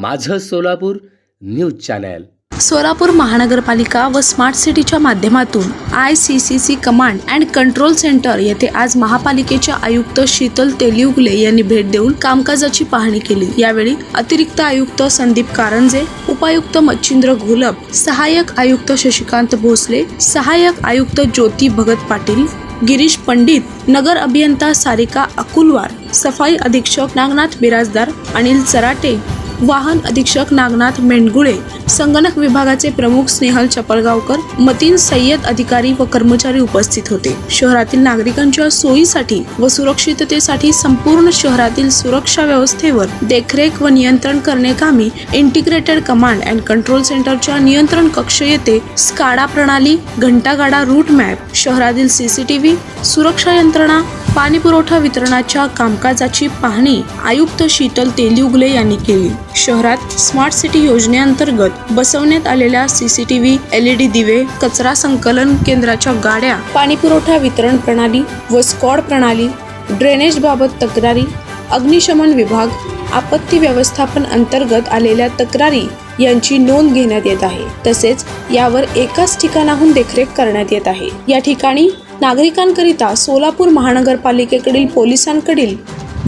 माझं Solapur news channel. Solapur महानगरपालिका व स्मार्ट सिटीच्या माध्यमातून I C C C command and control centre येथे आज महापालिकेच्या आयुक्त शीतल तेलियुगले यांनी भेट देऊन कामकाजाची पाहणी केली. यावेळी अतिरिक्त आयुक्त संदीप कारंजे उपायुक्त मच्छिंद्र घोलप सहाय्यक आयुक्त शशिकांत भोसले सहाय्यक आयुक्त ज्योती भगत पाटील गिरीश पंडित नगर अभियंता सारिका अकुलवार सफाई अधीक्षक नागनाथ बिराजदार अनिल चराटे वाहन अधीक्षक नागनाथ मेंढगुळे संगणक विभागाचे प्रमुख स्नेहल चपळगावकर मतीन सय्यद अधिकारी व कर्मचारी उपस्थित होते. शहरातील नागरिकांच्या सोयीसाठी व सुरक्षिततेसाठी संपूर्ण शहरातील सुरक्षा व्यवस्थेवर देखरेख व नियंत्रण करणे कामी इंटिग्रेटेड कमांड अँड कंट्रोल सेंटरच्या नियंत्रण कक्ष येथे स्काडा प्रणाली घंटागाडा रूट मॅप शहरातील सीसीटीव्ही सुरक्षा यंत्रणा पाणी पुरवठा वितरणाच्या कामकाजाची पाहणी आयुक्त शीतल तेलियुगले यांनी केली. शहरात स्मार्ट सिटी योजनेअंतर्गत बसवण्यात आलेल्या सीसीटीव्ही एलईडी दिवे कचरा संकलन केंद्राच्या गाड्या पाणी पुरवठा वितरण प्रणाली व स्कॉड प्रणाली ड्रेनेज बाबत तक्रारी अग्निशमन विभाग आपत्ती व्यवस्थापन अंतर्गत आलेल्या तक्रारी यांची नोंद घेण्यात येत आहे. तसेच यावर एकाच ठिकाणाहून देखरेख करण्यात येत आहे. या ठिकाणी नागरिकांकरिता सोलापूर महानगरपालिकेकडील पोलिसांकडील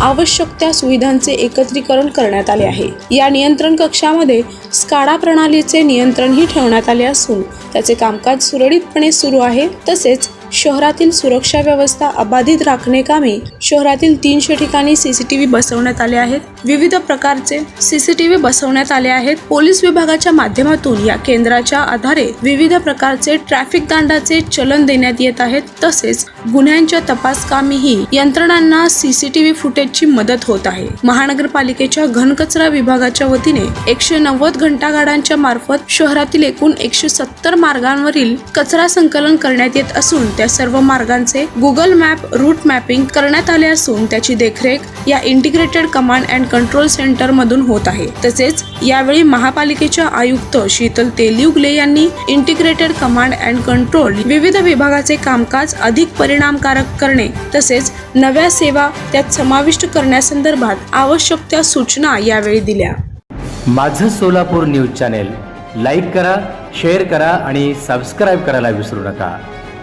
आवश्यक त्या सुविधांचे एकत्रीकरण करण्यात आले आहे. या नियंत्रण कक्षामध्ये स्काडा प्रणालीचे नियंत्रणही ठेवण्यात आले असून त्याचे कामकाज सुरळीतपणे सुरू आहे. तसेच शहरातील सुरक्षा व्यवस्था अबाधित राखणे शहरातील तीनशे ठिकाणी सीसीटीव्ही बसवण्यात आले आहेत. विविध प्रकारचे सीसीटीव्ही बसवण्यात आले आहेत. पोलीस विभागाच्या माध्यमातून या केंद्राच्या आधारे विविध प्रकारचे ट्रॅफिक दांडाचे चलन देण्यात येत आहेत. तसेच गुन्ह्यांच्या तपास कामीही यंत्रणांना सीसीटीव्ही फुटेजची मदत होत आहे. महानगरपालिकेच्या घनकचरा विभागाच्या वतीने एकशे नव्वद घंटागाड्यांच्या मार्फत शहरातील एकूण एकशे सत्तर मार्गांवरील कचरा संकलन करण्यात येत असून त्या सर्व मार्गांचे गुगल मॅप रूट मॅपिंग करण्यात आले असून त्याची देखरेख या integrated command and control centre मधून होत आहे. तसेच यावेळी महापालिकेच्या आयुक्त शीतल तेलियुगले यांनी इंटिग्रेटेड कमांड अँड कंट्रोल विविध विभागाचे कामकाज अधिक परिणामकारक करणे तसेच नव्या सेवा त्यात समाविष्ट करण्यासंदर्भात आवश्यक त्या सूचना यावेळी दिल्या. माझं सोलापूर न्यूज चॅनेल लाईक करा शेअर करा आणि सबस्क्राईब करायला विसरू नका.